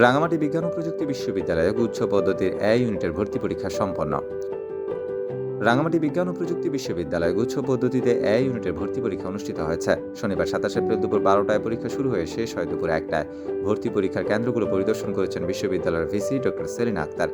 রাঙামাটি বিজ্ঞান ও প্রযুক্তি বিশ্ববিদ্যালয়ে গুচ্ছ পদ্ধতির এ ইউনিটের ভর্তি পরীক্ষা সম্পন্ন। রাঙামাটি বিজ্ঞান ও প্রযুক্তি বিশ্ববিদ্যালয়ে গুচ্ছ পদ্ধতিতে এ ইউনিটের ভর্তি পরীক্ষা অনুষ্ঠিত হয়েছে। শনিবার সাতাশ এপ্রিল দুপুর বারোটায় পরীক্ষা শুরু হয়ে শেষ হয় দুপুর একটায়। ভর্তি পরীক্ষার কেন্দ্রগুলো পরিদর্শন করেছেন বিশ্ববিদ্যালয়ের ভিসি ডক্টর সেলিনা আক্তার।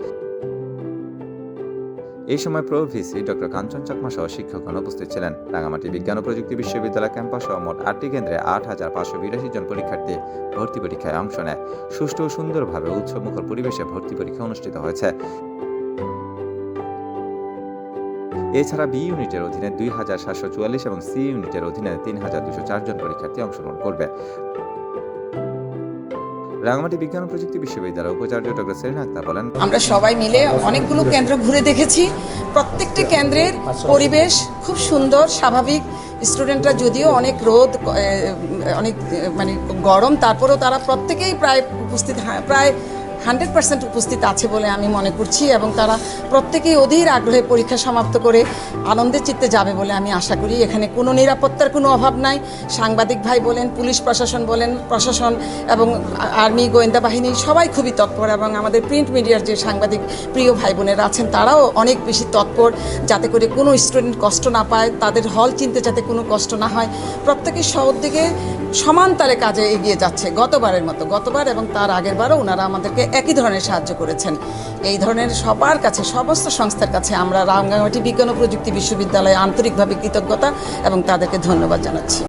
এই সময় pro VC doctor Kanchan Chakma সহ শিক্ষকগণ উপস্থিত ছিলেন। রাঙামাটি বিজ্ঞান ও প্রযুক্তি বিশ্ববিদ্যালয় ক্যাম্পাস সহ মোট আটটি কেন্দ্রে আট হাজার পাঁচশো বিরাশি জন পরীক্ষার্থী ভর্তি পরীক্ষায় অংশ নেয়। সুষ্ঠু ও সুন্দরভাবে উৎসবমুখর পরিবেশে ভর্তি পরীক্ষা অনুষ্ঠিত হয়েছে। এছাড়া বি ইউনিটের অধীনে দুই হাজার সাতশো চুয়াল্লিশ এবং সি ইউনিটের অধীনে তিন হাজার দুশো চারজন পরীক্ষার্থী অংশগ্রহণ করবে। রাঙামাটি বিজ্ঞান ও প্রযুক্তি বিশ্ববিদ্যালয়ের উপাচার্য ডক্টর সেরিন আক্তার বলেন আমরা সবাই মিলে অনেকগুলো কেন্দ্র ঘুরে দেখেছি। প্রত্যেকটি কেন্দ্রের পরিবেশ খুব সুন্দর স্বাভাবিক। স্টুডেন্টরা যদিও অনেক রোদ অনেক মানে গরম তারপরেও তারা প্রত্যেকেই প্রায় উপস্থিত হ্যাঁ, প্রায় হান্ড্রেড পার্সেন্ট উপস্থিত আছে বলে আমি মনে করছি এবং তারা প্রত্যেকেই অধীর আগ্রহে পরীক্ষা সমাপ্ত করে আনন্দের চিত্তে যাবে বলে আমি আশা করি। এখানে কোনো নিরাপত্তার কোনো অভাব নাই। সাংবাদিক ভাই বলেন, পুলিশ প্রশাসন বলেন, প্রশাসন এবং আর্মি, গোয়েন্দা বাহিনী সবাই খুবই তৎপর এবং আমাদের প্রিন্ট মিডিয়ার যে সাংবাদিক প্রিয় ভাই বোনেরা আছেন, তারাও অনেক বেশি তৎপর যাতে করে কোনো স্টুডেন্ট কষ্ট না পায়, তাদের হল চিনতে যাতে কোনো কষ্ট না হয়। প্রত্যেকের দিকে সমান তালে কাজে এগিয়ে যাচ্ছে গতবারের মতো। গতবার এবং তার আগের বারও ওনারা আমাদেরকে একই ধরনের সাহায্য করেছেন। এই ধরনের সবার কাছে, সমস্ত সংস্থার কাছে আমরা রামগাঙ্গাটি বিজ্ঞান ও প্রযুক্তি বিশ্ববিদ্যালয়ে আন্তরিকভাবে কৃতজ্ঞতা এবং তাদেরকে ধন্যবাদ জানাচ্ছি।